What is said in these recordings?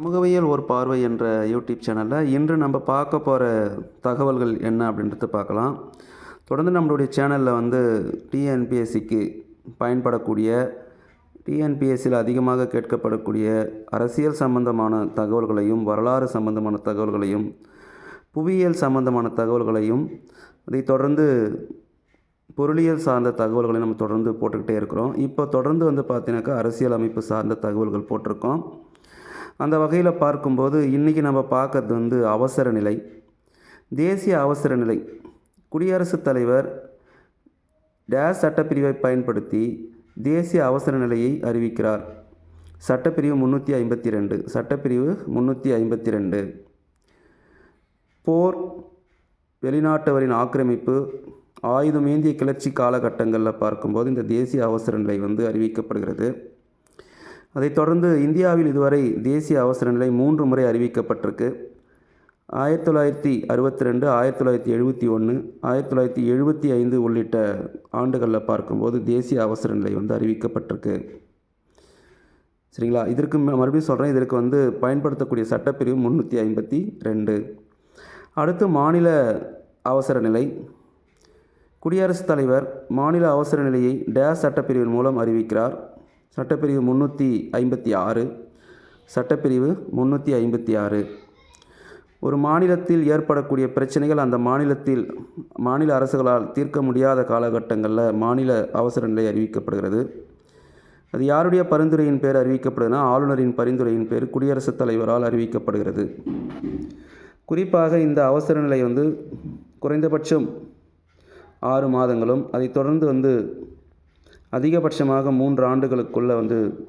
சமூகவியல் ஒரு பார்வை என்ற யூடியூப் சேனலில் இன்று நம்ம பார்க்க போகிற தகவல்கள் என்ன அப்படின்றத பார்க்கலாம். தொடர்ந்து நம்மளுடைய சேனலில் வந்து டிஎன்பிஎஸ்சிக்கு பயன்படக்கூடிய டிஎன்பிஎஸ்சியில் அதிகமாக கேட்கப்படக்கூடிய அரசியல் சம்பந்தமான தகவல்களையும் வரலாறு சம்பந்தமான தகவல்களையும் புவியியல் சம்பந்தமான தகவல்களையும் அதை தொடர்ந்து பொருளியல் சார்ந்த தகவல்களை நம்ம தொடர்ந்து போட்டுக்கிட்டே இருக்கிறோம். இப்போ தொடர்ந்து வந்து பார்த்தீங்கன்னாக்கா அரசியல் அமைப்பு சார்ந்த தகவல்கள் போட்டிருக்கோம். அந்த வகையில் பார்க்கும்போது இன்றைக்கி நம்ம பார்க்கறது வந்து அவசர நிலை தேசிய அவசர நிலை. குடியரசுத் தலைவர் டேஸ் சட்டப்பிரிவை பயன்படுத்தி தேசிய அவசர நிலையை அறிவிக்கிறார். சட்டப்பிரிவு முந்நூற்றி ஐம்பத்தி ரெண்டு சட்டப்பிரிவு முந்நூற்றி ஐம்பத்தி ரெண்டு போர் வெளிநாட்டவரின் ஆக்கிரமிப்பு ஆயுதமேந்திய கிளர்ச்சி காலகட்டங்களில் பார்க்கும்போது இந்த தேசிய அவசர நிலை வந்து அறிவிக்கப்படுகிறது. அதைத் தொடர்ந்து இந்தியாவில் இதுவரை தேசிய அவசர நிலை மூன்று முறை அறிவிக்கப்பட்டிருக்கு. ஆயிரத்தி தொள்ளாயிரத்தி அறுபத்தி ரெண்டு ஆயிரத்தி தொள்ளாயிரத்தி எழுபத்தி ஒன்று ஆயிரத்தி தொள்ளாயிரத்தி எழுபத்தி ஐந்து உள்ளிட்ட ஆண்டுகளில் பார்க்கும்போது தேசிய அவசர நிலை வந்து அறிவிக்கப்பட்டிருக்கு. சரிங்களா? இதற்கு மறுபடியும் சொல்கிறேன் இதற்கு வந்து பயன்படுத்தக்கூடிய சட்டப்பிரிவு முந்நூற்றி ஐம்பத்தி ரெண்டு. அடுத்து மாநில அவசர நிலை. குடியரசுத் தலைவர் மாநில அவசர நிலையை டேஸ் சட்டப்பிரிவின் மூலம் அறிவிக்கிறார். சட்டப்பிரிவு முந்நூற்றி ஐம்பத்தி ஆறு. சட்டப்பிரிவு முந்நூற்றி ஐம்பத்தி ஆறு. ஒரு மாநிலத்தில் ஏற்படக்கூடிய பிரச்சனைகள் அந்த மாநிலத்தில் மாநில அரசுகளால் தீர்க்க முடியாத காலகட்டங்களில் மாநில அவசர நிலை அறிவிக்கப்படுகிறது. அது யாருடைய பரிந்துரையின் பேர் அறிவிக்கப்படுதுன்னா ஆளுநரின் பரிந்துரையின் பேர் குடியரசுத் தலைவரால் அறிவிக்கப்படுகிறது. குறிப்பாக இந்த அவசர நிலை வந்து குறைந்தபட்சம் ஆறு மாதங்களும் அதைத் தொடர்ந்து வந்து அதிகபட்சமாக மூன்று ஆண்டுகளுக்குள்ளே வந்து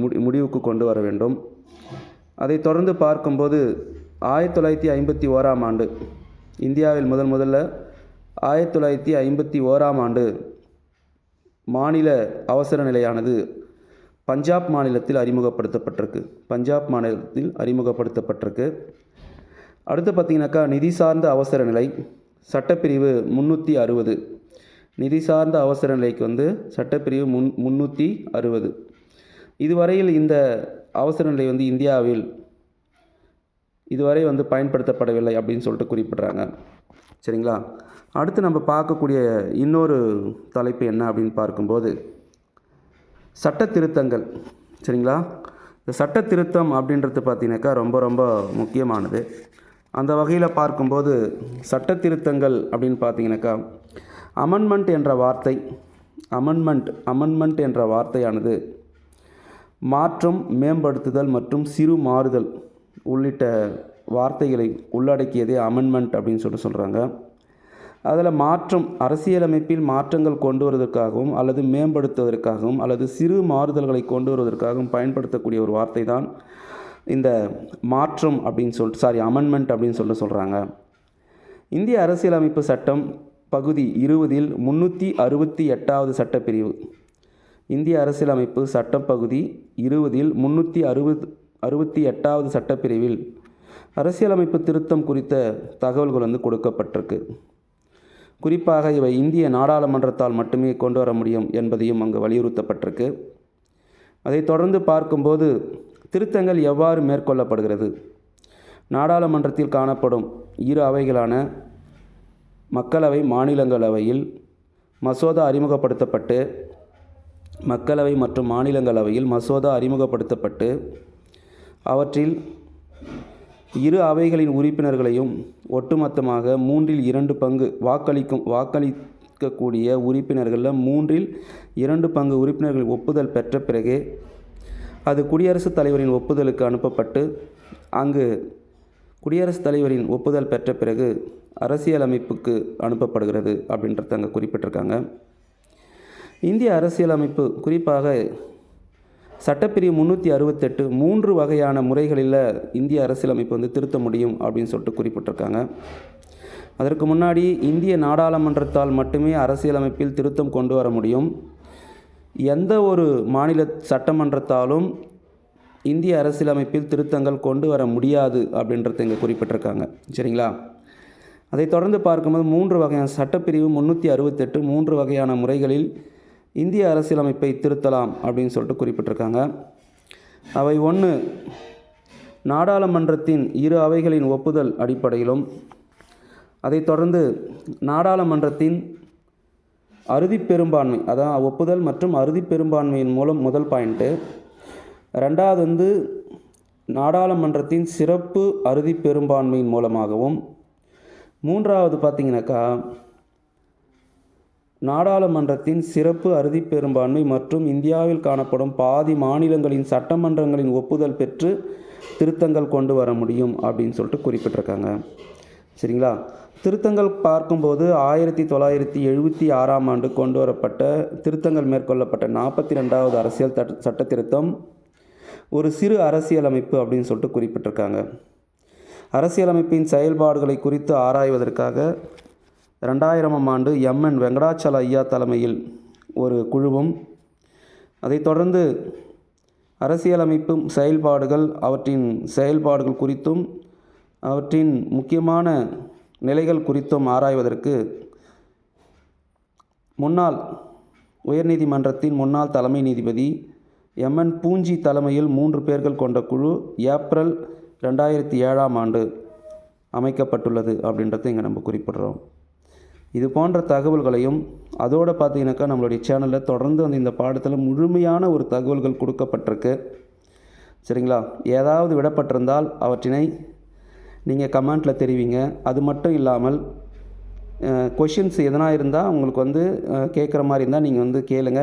முடி முடிவுக்கு கொண்டு வர வேண்டும். அதை தொடர்ந்து பார்க்கும்போது ஆயிரத்தி தொள்ளாயிரத்தி ஐம்பத்தி ஓராம் ஆண்டு இந்தியாவில் முதல் முதல்ல ஆயிரத்தி தொள்ளாயிரத்தி ஐம்பத்தி ஓராம் ஆண்டு மாநில அவசர நிலையானது பஞ்சாப் மாநிலத்தில் அறிமுகப்படுத்தப்பட்டிருக்கு. பஞ்சாப் மாநிலத்தில் அறிமுகப்படுத்தப்பட்டிருக்கு. அடுத்து பார்த்தீங்கன்னாக்கா நிதி சார்ந்த அவசர நிலை சட்டப்பிரிவு முந்நூற்றி அறுபது. நிதி சார்ந்த அவசர நிலைக்கு வந்து சட்டப்பிரிவு முன் முந்நூற்றி அறுபது. இதுவரையில் இந்த அவசர நிலை வந்து இந்தியாவில் இதுவரை வந்து பயன்படுத்தப்படவில்லை அப்படின்னு சொல்லிட்டு குறிப்பிட்றாங்க. சரிங்களா? அடுத்து நம்ம பார்க்கக்கூடிய இன்னொரு தலைப்பு என்ன அப்படின்னு பார்க்கும்போது சட்ட திருத்தங்கள் சரிங்களா? இந்த சட்ட திருத்தம் அப்படின்றது பார்த்தீங்கன்னாக்கா ரொம்ப ரொம்ப முக்கியமானது. அந்த வகையில் பார்க்கும்போது சட்ட திருத்தங்கள் அப்படின்னு பார்த்தீங்கன்னாக்கா அமெண்ட்மெண்ட் என்ற வார்த்தை அமெண்ட்மெண்ட் அமெண்ட்மெண்ட் என்ற வார்த்தையானது மாற்றம் மேம்படுத்துதல் மற்றும் சிறு மாறுதல் உள்ளிட்ட வார்த்தைகளை உள்ளடக்கியதே அமெண்ட்மெண்ட் அப்படின்னு சொல்லிட்டு சொல்கிறாங்க அதில் மாற்றம் அரசியலமைப்பில் மாற்றங்கள் கொண்டு வருவதற்காகவும் அல்லது மேம்படுத்துவதற்காகவும் அல்லது சிறு மாறுதல்களை கொண்டு வருவதற்காகவும் பயன்படுத்தக்கூடிய ஒரு வார்த்தை தான் இந்த மாற்றம் அப்படின்னு சொல்லிட்டு சாரி அமெண்ட்மெண்ட் அப்படின்னு சொல்லிட்டு சொல்கிறாங்க இந்திய அரசியலமைப்பு சட்டம் பகுதி இருபதில் முந்நூற்றி அறுபத்தி எட்டாவது சட்டப்பிரிவு. இந்திய அரசியலமைப்பு சட்டம் பகுதி இருபதில் முந்நூற்றி அறுபது அறுபத்தி எட்டாவது சட்டப்பிரிவில் அரசியலமைப்பு திருத்தம் குறித்த தகவல்கள் வந்து கொடுக்கப்பட்டிருக்கு. குறிப்பாக இவை இந்திய நாடாளுமன்றத்தால் மட்டுமே கொண்டு வர முடியும் என்பதையும் அங்கு வலியுறுத்தப்பட்டிருக்கு. அதை தொடர்ந்து பார்க்கும்போது திருத்தங்கள் எவ்வாறு மேற்கொள்ளப்படுகிறது? நாடாளுமன்றத்தில் காணப்படும் இரு அவைகளான மக்களவை மாநிலங்களவையில் மசோதா அறிமுகப்படுத்தப்பட்டு மக்களவை மற்றும் மாநிலங்களவையில் மசோதா அறிமுகப்படுத்தப்பட்டு அவற்றில் இரு அவைகளின் உறுப்பினர்களையும் ஒட்டுமொத்தமாக மூன்றில் இரண்டு பங்கு வாக்களிக்கும் வாக்களிக்கக்கூடிய உறுப்பினர்களில் மூன்றில் இரண்டு பங்கு உறுப்பினர்கள் ஒப்புதல் பெற்ற பிறகு அது குடியரசுத் தலைவரின் ஒப்புதலுக்கு அனுப்பப்பட்டு அங்கு குடியரசுத் தலைவரின் ஒப்புதல் பெற்ற பிறகு அரசியலமைப்புக்கு அனுப்பப்படுகிறது அப்படின்றத அங்கே குறிப்பிட்டிருக்காங்க. இந்திய அரசியலமைப்பு குறிப்பாக சட்டப்பிரிவு முந்நூற்றி அறுபத்தெட்டு மூன்று வகையான முறைகளில் இந்திய அரசியலமைப்பு வந்து திருத்த முடியும் அப்படின்னு சொல்லிட்டு குறிப்பிட்டிருக்காங்க. அதற்கு முன்னாடி இந்திய நாடாளுமன்றத்தால் மட்டுமே அரசியலமைப்பில் திருத்தம் கொண்டு வர முடியும். எந்த ஒரு மாநில சட்டமன்றத்தாலும் இந்திய அரசியலமைப்பில் திருத்தங்கள் கொண்டு வர முடியாது அப்படின்றத இங்கே குறிப்பிட்டிருக்காங்க. சரிங்களா? அதைத் தொடர்ந்து பார்க்கும்போது மூன்று வகையான சட்டப்பிரிவு முந்நூற்றி அறுபத்தெட்டு மூன்று வகையான முறைகளில் இந்திய அரசியலமைப்பை திருத்தலாம் அப்படின்னு சொல்லிட்டு குறிப்பிட்டிருக்காங்க. அவை ஒன்று நாடாளுமன்றத்தின் இரு அவைகளின் ஒப்புதல் அடிப்படையிலும் அதைத் தொடர்ந்து நாடாளுமன்றத்தின் அறுதி பெரும்பான்மை அதான் ஒப்புதல் மற்றும் அறுதி பெரும்பான்மையின் மூலம் முதல் பாயிண்ட்டு ரெண்டாவது வந்து நாடாளுமன்றத்தின் சிறப்பு அறுதி பெரும்பான்மையின் மூலமாகவும் மூன்றாவது பார்த்தீங்கன்னாக்கா நாடாளுமன்றத்தின் சிறப்பு அறுதி பெரும்பான்மை மற்றும் இந்தியாவில் காணப்படும் பாதி மாநிலங்களின் சட்டமன்றங்களின் ஒப்புதல் பெற்று திருத்தங்கள் கொண்டு வர முடியும் அப்படின்னு சொல்லிட்டு குறிப்பிட்டிருக்காங்க. சரிங்களா? திருத்தங்கள் பார்க்கும்போது ஆயிரத்தி தொள்ளாயிரத்தி எழுபத்தி ஆறாம் ஆண்டு கொண்டு வரப்பட்ட திருத்தங்கள் மேற்கொள்ளப்பட்ட நாற்பத்தி ரெண்டாவது அரசியல் சட்ட திருத்தம் ஒரு சிறு அரசியலமைப்பு அப்படின்னு சொல்லிட்டு குறிப்பிட்டிருக்காங்க. அரசியலமைப்பின் செயல்பாடுகளை குறித்து ஆராய்வதற்காக ரெண்டாயிரமாம் ஆண்டு எம்என் வெங்கடாச்சல ஐயா தலைமையில் ஒரு குழுவும் அதைத் தொடர்ந்து அரசியலமைப்பு செயல்பாடுகள் அவற்றின் செயல்பாடுகள் குறித்தும் அவற்றின் முக்கியமான நிலைகள் குறித்தும் ஆராய்வதற்கு முன்னாள் உயர்நீதிமன்றத்தின் முன்னாள் தலைமை நீதிபதி எம்என் பூஞ்சி தலைமையில் மூன்று பேர்கள் கொண்ட குழு ஏப்ரல் ரெண்டாயிரத்தி ஏழாம் ஆண்டு அமைக்கப்பட்டுள்ளது அப்படின்றத இங்கே நம்ம குறிப்பிடுறோம். இது போன்ற தகவல்களையும் அதோடு பார்த்தீங்கன்னாக்கா நம்மளுடைய சேனலில் தொடர்ந்து வந்து இந்த பாடத்தில் முழுமையான ஒரு தகவல்கள் கொடுக்கப்பட்டிருக்கு. சரிங்களா? ஏதாவது விடப்பட்டிருந்தால் அவற்றினை நீங்கள் கமெண்ட்டில் தெரிவிங்க. அது மட்டும் இல்லாமல் கொஷின்ஸ் எதனா இருந்தால் உங்களுக்கு வந்து கேட்குற மாதிரி இருந்தால் நீங்கள் வந்து கேளுங்க.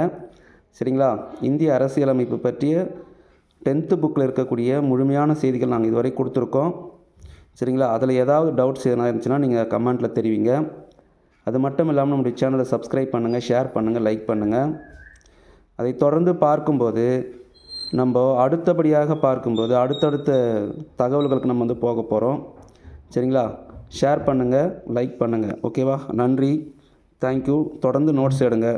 சரிங்களா? இந்திய அரசியலமைப்பு பற்றிய டென்த்து புக்கில் இருக்கக்கூடிய முழுமையான செய்திகள் நாங்கள் இதுவரை கொடுத்துருக்கோம். சரிங்களா? அதில் ஏதாவது டவுட்ஸ் எதனா இருந்துச்சுன்னா நீங்கள் கமெண்ட்டில் தெரிவிங்க. அது மட்டும் இல்லாமல் நம்முடைய சேனலை சப்ஸ்கிரைப் பண்ணுங்கள் ஷேர் பண்ணுங்கள் லைக் பண்ணுங்கள் அதை தொடர்ந்து பார்க்கும்போது நம்ம அடுத்தபடியாக பார்க்கும்போது அடுத்தடுத்த தகவல்களுக்கு நம்ம வந்து போக போகிறோம் சரிங்களா? ஷேர் பண்ணுங்கள் லைக் பண்ணுங்கள் ஓகேவா? நன்றி. தேங்க்யூ. தொடர்ந்து நோட்ஸ் எடுங்க.